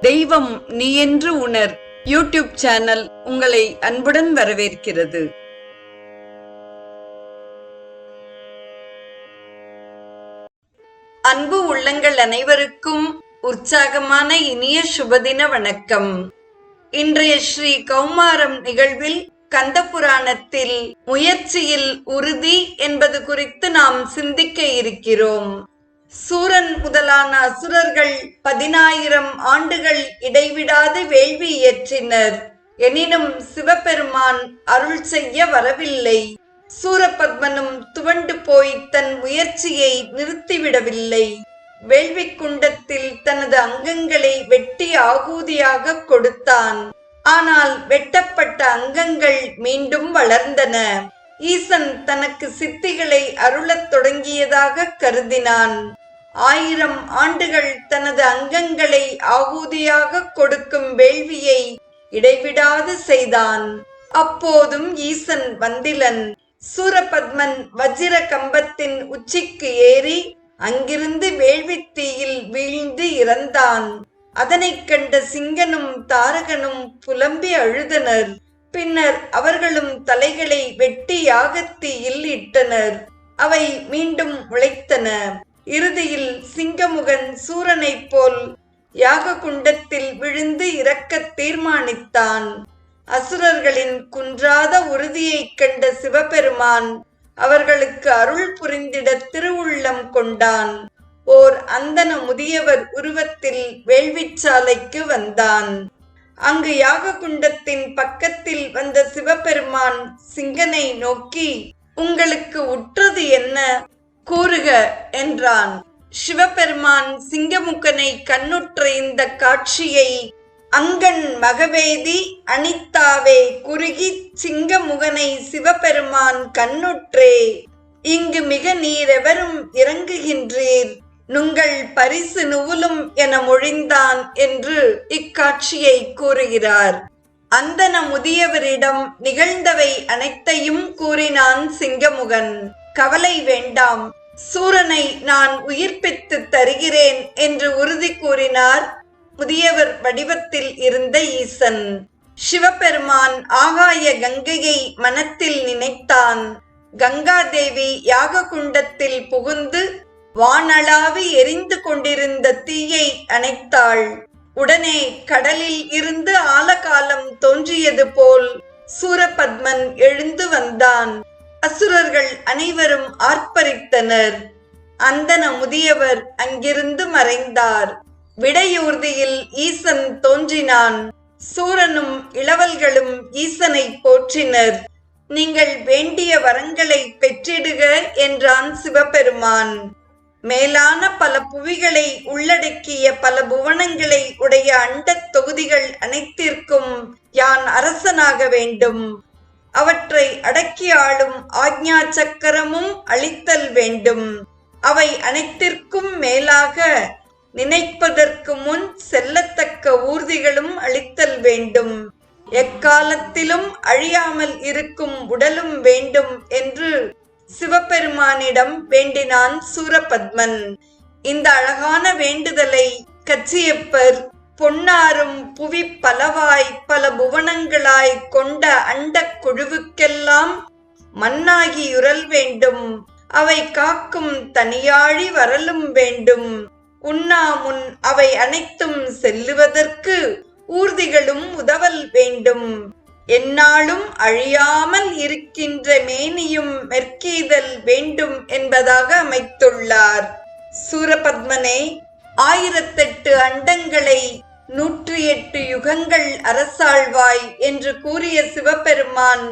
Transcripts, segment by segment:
தெய்வம் நீ என்று உணர். யூடியூப் சேனல் உங்களை அன்புடன் வரவேற்கிறது. அன்பு உள்ளங்கள் அனைவருக்கும் உற்சாகமான இனிய சுபதின வணக்கம். இன்றைய ஸ்ரீ கௌமாரம் நிகழ்வில் கந்த புராணத்தில் முயற்சியில் உறுதி என்பது குறித்து நாம் சிந்திக்க இருக்கிறோம். சூரன் முதலான அசுரர்கள் பதினாயிரம் ஆண்டுகள் இடைவிடாது வேள்வி இயற்றினர். எனினும் சிவபெருமான் அருள் செய்ய வரவில்லை. சூரபத்மனும் துவண்டு போய் தன் முயற்சியை நிறுத்திவிடவில்லை. வேள்வி குண்டத்தில் தனது அங்கங்களை வெட்டி ஆகூதியாக கொடுத்தான். ஆனால் வெட்டப்பட்ட அங்கங்கள் மீண்டும் வளர்ந்தன. ஈசன் தனக்கு சித்திகளை அருளத் தொடங்கியதாக கருதினான். ஆயிரம் ஆண்டுகள் தனது அங்கங்களை ஆகூதியாக கொடுக்கும் வேள்வியை இடைவிடாது செய்தான். அப்போதும் ஈசன் வந்திலன் சூரபத்மன் வஜ்ர கம்பத்தின் உச்சிக்கு ஏறி அங்கிருந்து வேள்வித்தீயில் வீழ்ந்து இறந்தான். அதனைக் கண்ட சிங்கனும் தாரகனும் புலம்பி அழுதனர். பின்னர் அவர்களும் தலைகளை வெட்டி யாகத்தீயில் இட்டனர் அவை மீண்டும் முளைத்தன. இறுதியில் சிங்கமுகன் சூரனைப் போல் யாக குண்டத்தில் விழுந்து இறக்க தீர்மானித்தான். அசுரர்களின் குன்றாத உறுதியைக் கண்ட சிவபெருமான் அவர்களுக்கு அருள் புரிந்திட திருவுள்ளம் கொண்டான். ஓர் அந்தன முதியவர் உருவத்தில் வேள்விச்சாலைக்கு வந்தான். அங்கு யாக குண்டத்தின் பக்கத்தில் வந்த சிவபெருமான் சிங்கனை நோக்கி உங்களுக்கு உற்றது என்ன? கூறுக என்றான். சிவபெருமான் சிங்கமுகனை கண்ணுற்ற இந்த காட்சியை அங்கன் மகவேதி அனித்தாவே குறுகி சிங்கமுகனை சிவபெருமான் கண்ணுற்றே இங்கு மிக நீரெவரும் இறங்குகின்றீர். நுங்கள் பரிசு நுவலும் என மொழிந்தான் என்று இக்காட்சியை கூறுகிறார். அந்தன முதியவரிடம் நிகழ்ந்தவை அனைத்தையும் கூறினான் சிங்கமுகன். கவலை வேண்டாம் சூரனை நான் உயிர்ப்பித்து தருகிறேன் என்று உறுதி கூறினார் முதியவர் வடிவத்தில் இருந்த ஈசன். சிவபெருமான் ஆகாய கங்கையை மனத்தில் நினைத்தான். கங்காதேவி யாக குண்டத்தில் புகுந்து வானளாவி எரிந்து கொண்டிருந்த தீயை அணைத்தாள். உடனே கடலில் இருந்து ஆலகாலம் தோன்றியது போல் சூரபத்மன் எழுந்து வந்தான். அசுரர்கள் அனைவரும் ஆர்ப்பரித்தனர். அந்தன முதியவர் அங்கிருந்து மறைந்தார். விடையூர்தியில் ஈசன் தோன்றினான். சூரனும் இளவல்களும் ஈசனை போற்றினர். நீங்கள் வேண்டிய வரங்களை பெற்றிடுக என்றான் சிவபெருமான். மேலான பல புவிகளை உள்ளடக்கிய பல புவனங்களை உடைய அண்டத் தொகுதிகள் அனைத்திற்கும் யான் அரசனாக வேண்டும். அவற்றை அடக்கி ஆளும் ஆக்ஞா சக்கரமும் அளித்தல் வேண்டும். அவை அனைத்திற்கும் மேலாக நினைப்பதற்கு முன் செல்லத்தக்க ஊர்திகளும் அளித்தல் வேண்டும். எக்காலத்திலும் அழியாமல் இருக்கும் உடலும் வேண்டும் என்று சிவபெருமானிடம் வேண்டினான் சூரபத்மன். இந்த அழகான வேண்டுதலை கச்சியப்பர் பொன்னாரும் புவி பலவாய் பல புவனங்களாய் கொண்ட அண்டக் குழுவுக்கெல்லாம் மண்ணாகியுரல் வேண்டும். அவை காக்கும் தனியாழி வரலும் வேண்டும். உண்ணா முன் அவை அனைத்தும் செல்லுவதற்கு ஊர்திகளும் உதவல் வேண்டும். எந்நாளும் அழியாமல் இருக்கின்ற மேனியும் மெர்க்கீதல் வேண்டும் என்பதாக அமைத்துள்ளார். சூரபத்மனே ஆயிரத்தெட்டு அண்டங்களை நூற்றி எட்டு யுகங்கள் அரசாழ்வாய் என்று கூறிய சிவபெருமான்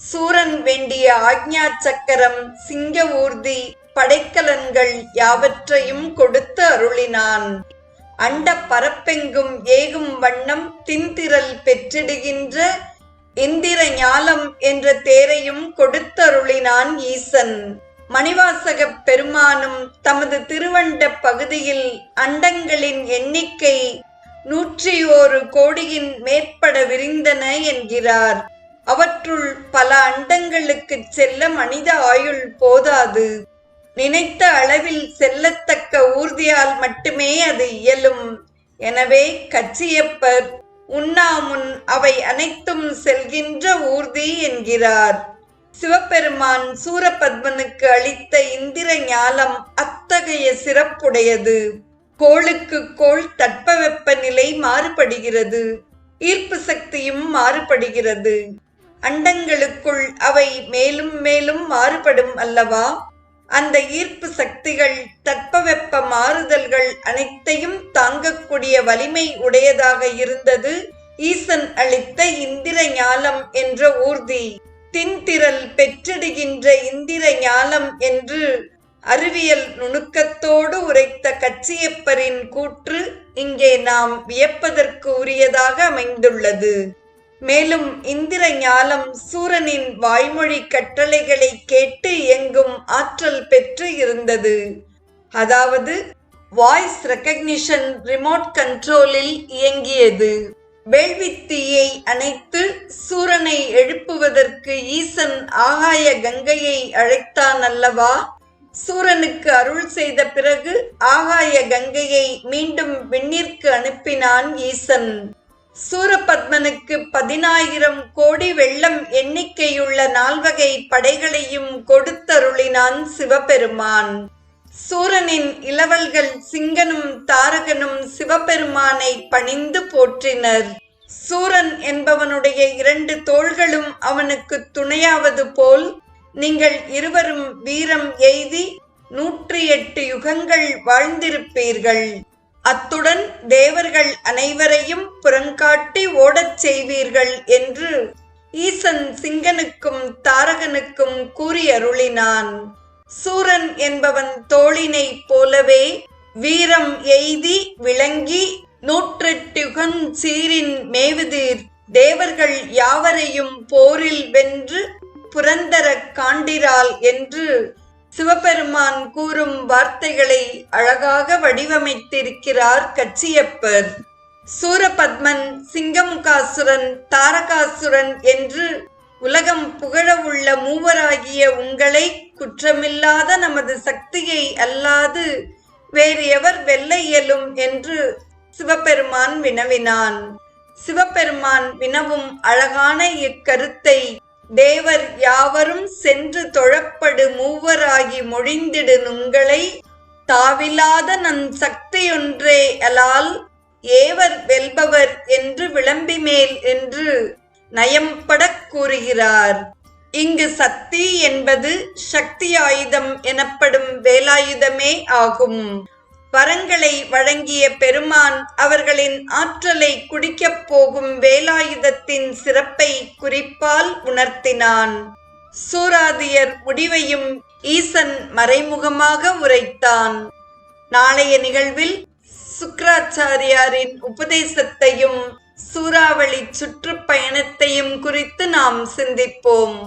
சூரன் வேண்டிய ஆக்ஞா சக்கரம் சிங்க ஊர்தி படைக்கலன்கள் யாவற்றையும் கொடுத்து அருளினான். அண்ட பரப்பெங்கும் ஏகும் வண்ணம் தின்திரல் பெற்றிடுகின்ற இந்திர ஞாலம் என்ற தேரையும் கொடுத்தருளினான் ஈசன். மணிவாசகப் பெருமானும் தமது திருவண்ட பகுதியில் அண்டங்களின் எண்ணிக்கை நூற்றி ஓரு கோடியின் மேற்பட விரிந்தன என்கிறார். அவற்றுள் பல அண்டங்களுக்கு செல்ல மனித ஆயுள் போதாது. நினைத்த அளவில் செல்லத்தக்க ஊர்தியால் மட்டுமே அது இயலும். எனவே கச்சியப்பர் உண்ணாமுன் அவை அனைத்தும் செல்கின்ற ஊர்தி என்கிறார். சிவபெருமான் சூரபத்மனுக்கு அளித்த இந்திர ஞாலம் அத்தகைய சிறப்புடையது. கோளுக்கு கோள் தட்பவெப்ப நிலை மாறுபடுகிறது. ஈர்ப்பு சக்தியும் மாறுபடுகிறது. அண்டங்களுக்குள் அவை மேலும் மேலும் மாறுபடும் அல்லவா? அந்த ஈர்ப்பு சக்திகள் தட்பவெப்ப மாறுதல்கள் அனைத்தையும் தாங்கக்கூடிய வலிமை உடையதாக இருந்தது. ஈசன் அளித்த இந்திர ஞாலம் என்ற ஊர்தி தின்திரல் பெற்றிடுகின்ற இந்திர ஞாலம் என்று அறிவியல் நுணுக்கத்தோடு உரைத்த கச்சியப்பரின் கூற்று இங்கே நாம் வியப்பதற்கு உரியதாக அமைந்துள்ளது. மேலும் இந்திர ஞாலம் சூரனின் வாய்மொழி கட்டளைகளை கேட்டு எங்கும் ஆற்றல் பெற்று இருந்தது. அதாவது வாய்ஸ் ரெக்கக்னிஷன் ரிமோட் கண்ட்ரோலில் இயங்கியது. வேள்வித்தீயை அணைத்து சூரனை எழுப்புவதற்கு ஈசன் ஆகாய கங்கையை அழைத்தான் அல்லவா? சூரனுக்கு அருள் செய்த பிறகு ஆகாய கங்கையை மீண்டும் விண்ணிற்கு அனுப்பினான் ஈசன். சூரபத்மனுக்கு பதினாயிரம் கோடி வெள்ளம் எண்ணிக்கையுள்ள நால்வகை படைகளையும் கொடுத்தருளினான் சிவபெருமான். சூரனின் இளவல்கள் சிங்கனும் தாரகனும் சிவபெருமானை பணிந்து போற்றினர். சூரன் என்பவனுடைய இரண்டு தோள்களும் அவனுக்கு துணையாவது போல் நீங்கள் இருவரும் வீரம் எய்தி நூற்றி எட்டு யுகங்கள் வாழ்ந்திருப்பீர்கள். அத்துடன் தேவர்கள் அனைவரையும் புறங்காட்டி ஓடச் செய்வீர்கள் என்று ஈசன் சிங்கனுக்கும் தாரகனுக்கும் கூறியருளினான். சூரன் என்பவன் தோளினை போலவே வீரம் எய்தி விளங்கி நூற்றெட்டுகன் சீரின் மேவுதீர். தேவர்கள் யாவரையும் போரில் வென்று புரந்தர காண்டிரால் என்று சிவபெருமான் கூறும் வார்த்தைகளை அழகாக வடிவமைத்திருக்கிறார் கச்சியப்பர். சூரபத்மன் சிங்கமுகாசுரன் தாரகாசுரன் என்று உலகம் புகழ உள்ள மூவராகிய உங்களை குற்றமில்லாத நமது சக்தியை அல்லாது வேறு எவர் வெல்ல இயலும் என்று சிவபெருமான் வினவினான். சிவபெருமான் வினவும் அழகான இக்கருத்தை தேவர் யாவரும் சென்று தொழப்படு மூவராகி மொழிந்திடு நுங்களை. தாவிலாத நன் சக்தியொன்றே அலால் ஏவர் வெல்பவர் என்று விளம்பி மேல் என்று நயம்படக் கூறுகிறார். இங்கு சக்தி என்பது சக்தி ஆயுதம் எனப்படும் வேலாயுதமே ஆகும். வரங்களை வழங்கிய பெருமான் அவர்களின் ஆற்றலை குடிக்கப் போகும் வேலாயுதத்தின் சிறப்பை குறிப்பால் உணர்த்தினான். சூராதியர் முடிவையும் ஈசன் மறைமுகமாக உரைத்தான். நாளைய நிகழ்வில் சுக்கராச்சாரியாரின் உபதேசத்தையும் சூறாவளி சுற்றுப்பயணத்தையும் குறித்து நாம் சிந்திப்போம்.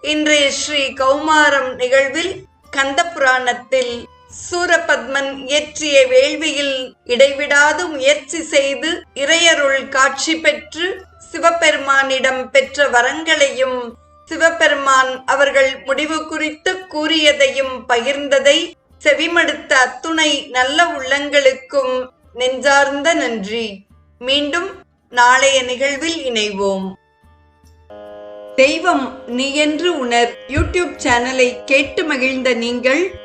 இன்றைய ஸ்ரீ கௌமாரம் நிகழ்வில் கந்த புராணத்தில் சூரபத்மன் இயற்றிய வேள்வியில் இடைவிடாது முயற்சி செய்து இறையருள் காட்சி பெற்று சிவபெருமானிடம் பெற்ற வரங்களையும் சிவபெருமான் அவர்கள் முடிவு குறித்து கூறியதையும் பகிர்ந்ததை செவிமடுத்த அத்துணை நல்ல உள்ளங்களுக்கும் நெஞ்சார்ந்த நன்றி. மீண்டும் நாளைய நிகழ்வில் இணைவோம். தெய்வம் நீ என்று உணர். யூடியூப் சேனலை கேட்டு மகிழ்ந்த நீங்கள்